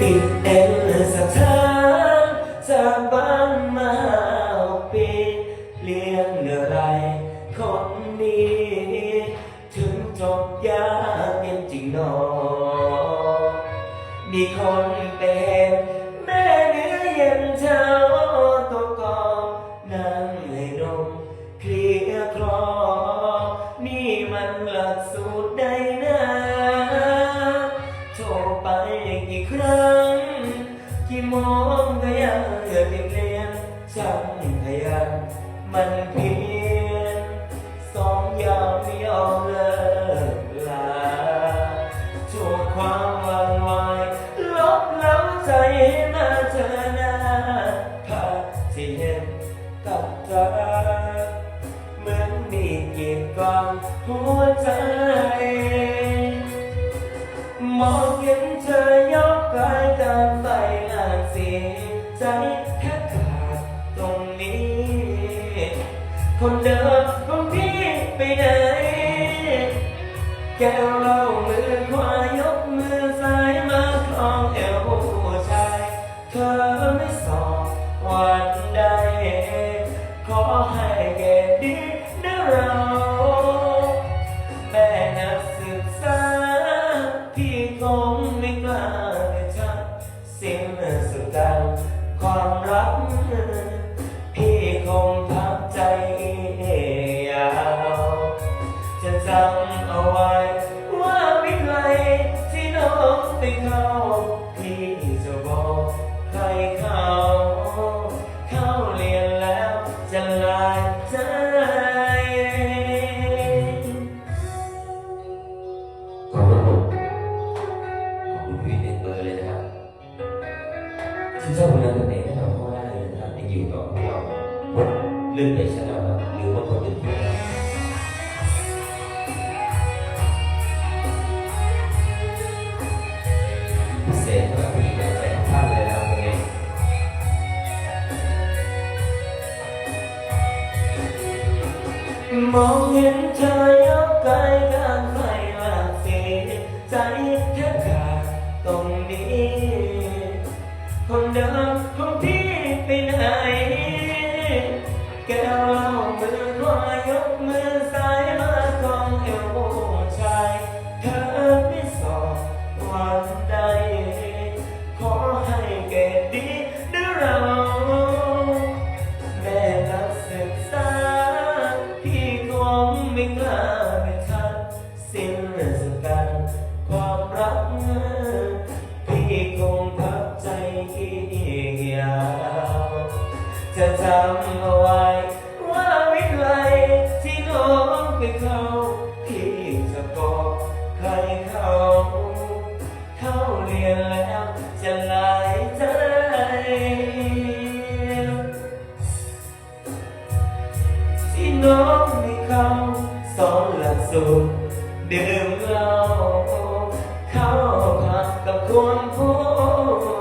ติดเด่นสถานจากบ้านมาหกปีเลี้ยงอะไรคนดีถึงจบยากเย็นจริงนอมีคนเป็นแม่เนื้อเย็นเช้าตัวกอนั่งให้นมเคลียคลอนี่มันหลักสูตรใด งก็ยังเกิดเพียงเรียนช่างขยันมันเพียรสองยางไม่ยอมเลิกลาโชว์ความหวั่นไหวลบล้าใจให้มาเธอหน้าภาพที่เห็นกับตาเหมือนมีกีดกองหัวใจ คนเดิมของพี่ไปไหน แก้วเรามือขวายกมือซ้ายมาคล้องเอวผู้ชายเธอไม่สอบวันใด ขอให้เกดดีนะเราแม่นักศึกษาพี่คงไม่กล้าเลยชักสิ้นสุดการความรักพี่คง ไปเข้าพี่จะบอกใครเขาเข้าเรียนแล้วจะลายใจขอบคุณขอบคุณพี่เด็กเบอร์เลยนะครับที่ชอบผลงานเพลงให้เราเข้าได้เลยนะครับยังอยู่ต่อพวกเราเรื่องเพจชแนลครับหรือว่าคนอื่น มองเห็นเธอยกกายกันไฟลากสีใจแทบขาดตรงนี้ คนเดิมของพี่ไปไหน แก้วเหล้ามือขวายกมือซ้าย จะจำเอาไว้ ว่าวิไลที่น้องไปเข้าพี่จะบอกใครเขาเข้าเรียนแล้วจะลายใจ ที่น้องไม่เข้าสอนหลักสูตรดื่มเหล้าเข้าพักกับคนผู้